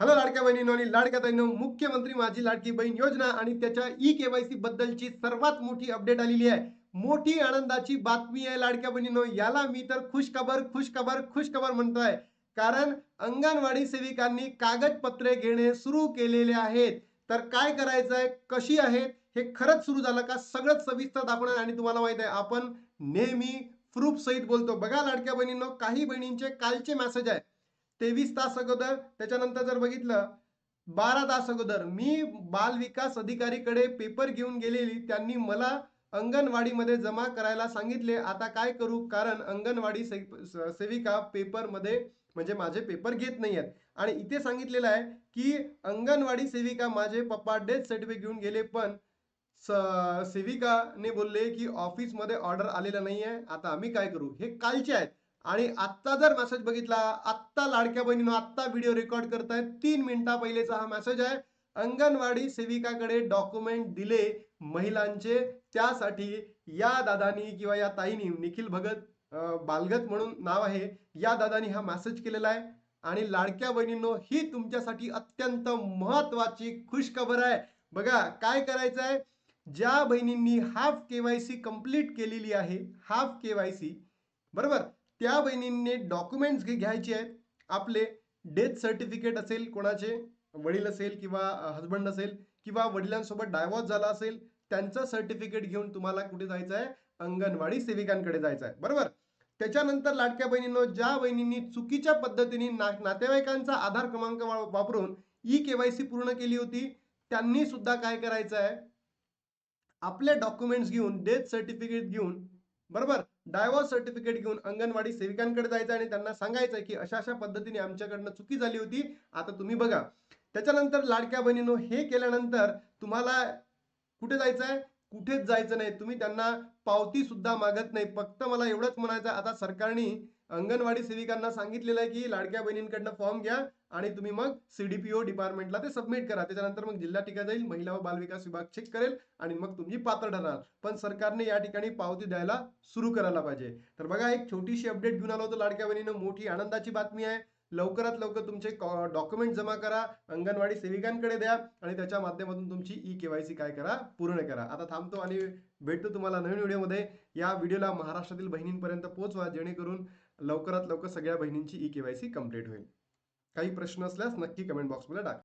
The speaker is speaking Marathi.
हॅलो लाडक्या बहिणींनो आणि लाडक्या ताईनो मुख्यमंत्री माझी लाडकी बहीण योजना आणि त्याच्या ई केवायसी बद्दलची सर्वात मोठी अपडेट आलेली आहे. मोठी आनंदाची बातमी आहे लाडक्या बहिणीनो याला मी तर खुशखबर खुशखबर खुशखबर म्हणतोय. कारण अंगणवाडी सेविकांनी कागदपत्रे घेणे सुरू केलेले आहेत. तर काय करायचं आहे कशी आहेत हे खरंच सुरू झालं का सगळंच सविस्तर दाखवणार आणि तुम्हाला माहीत आहे आपण नेहमी प्रूफ सहित बोलतो. बघा लाडक्या बहिणींनो काही बहिणींचे कालचे मेसेज आहे तेवीस तास अगोदर त्याच्यानंतर जर बघितलं बारा तास अगोदर मी बाल विकास अधिकारीकडे पेपर घेऊन गेलेली त्यांनी मला अंगणवाडीमध्ये जमा करायला सांगितले. आता काय करू? कारण अंगणवाडी से- सेविका पेपरमध्ये म्हणजे माझे पेपर घेत नाही आहेत आणि इथे सांगितलेलं आहे की अंगणवाडी सेविका माझे पप्पा डेथ सर्टिफिकेट घेऊन गेले पण स- सेविकाने बोलले की ऑफिसमध्ये ऑर्डर आलेलं नाही आहे आता आम्ही काय करू? हे कालचे आहेत. आणि आत्ता जर मेसेज बघितला आत्ता लाडक्या बहिणीनं आत्ता व्हिडिओ रेकॉर्ड करतायत तीन मिनिटा पहिलेचा हा मेसेज आहे. अंगणवाडी सेविकाकडे डॉक्युमेंट दिले महिलांचे त्यासाठी या दादानी किंवा या ताईनी निखिल भगत बालगत म्हणून नाव आहे या दादानी हा मेसेज केलेला आहे. आणि लाडक्या बहिणींनो ही तुमच्यासाठी अत्यंत महत्वाची खुशखबर आहे. बघा काय करायचं आहे ज्या बहिणींनी हाफ केवायसी कंप्लीट केलेली आहे हाफ केवायसी बरोबर? त्या बहिणींनी डॉक्युमेंट्स घ्यायचे आहेत. आपले डेथ सर्टिफिकेट असेल कोणाचे वडील असेल किंवा हजबंड असेल किंवा वडिलांसोबत डायवॉर्स झाला असेल त्यांचं सर्टिफिकेट घेऊन तुम्हाला कुठे जायचं आहे? अंगणवाडी सेविकांकडे जायचं आहे. बरोबर? त्याच्यानंतर लाडक्या बहिणींनो ज्या बहिणींनी चुकीच्या पद्धतीने ना नातेवाईकांचा आधार क्रमांक वापरून ई केवायसी पूर्ण केली होती त्यांनी सुद्धा काय करायचं आहे? आपले डॉक्युमेंट्स घेऊन डेथ सर्टिफिकेट घेऊन बरोबर? डायव्हर्स सर्टिफिकेट घेऊन अंगणवाडी सेविकांकडे जायचं आणि त्यांना सांगायचं की अशा अशा पद्धतीने आमच्याकडनं चुकी झाली होती आता तुम्ही बघा. त्याच्यानंतर लाडक्या बहिणीनो हे केल्यानंतर तुम्हाला कुठे जायचं आहे कुठेच जायचं नाही. तुम्ही त्यांना पावती सुद्धा मागत नाही. फक्त मला एवढंच म्हणायचं आता सरकारने अंगणवाडी सेविकांना सांगितलेलं आहे की लाडक्या बहिणींकडनं फॉर्म घ्या आणि तुम्ही मग सीडीपीओ डिपार्टमेंटला ते सबमिट करा. त्याच्यानंतर मग जिल्हा टीका जाईल महिला व बालविकास विभाग चेक करेल आणि मग तुम्ही पात्र ठरणार पण सरकारने या ठिकाणी पावती द्यायला सुरू करायला पाहिजे. तर बघा एक छोटीशी अपडेट घेऊन आलो होतो लाडक्या बहिणीनं. मोठी आनंदाची बातमी आहे. लवकरात लवकर तुमचे डॉक्युमेंट जमा करा अंगणवाडी सेविकांकडे द्या आणि त्याच्या माध्यमातून तुमची ई केवायसी काय करा पूर्ण करा. आता थांबतो आणि भेटतो तुम्हाला नवीन व्हिडिओमध्ये. या व्हिडिओला महाराष्ट्रातील बहिणींपर्यंत पोहोचवा जेणेकरून लवकरात लवकर सगळ्या बहिणींची ई केवायसी कंप्लीट होईल. काही प्रश्न असल्यास नक्की कमेंट बॉक्समध्ये टाका.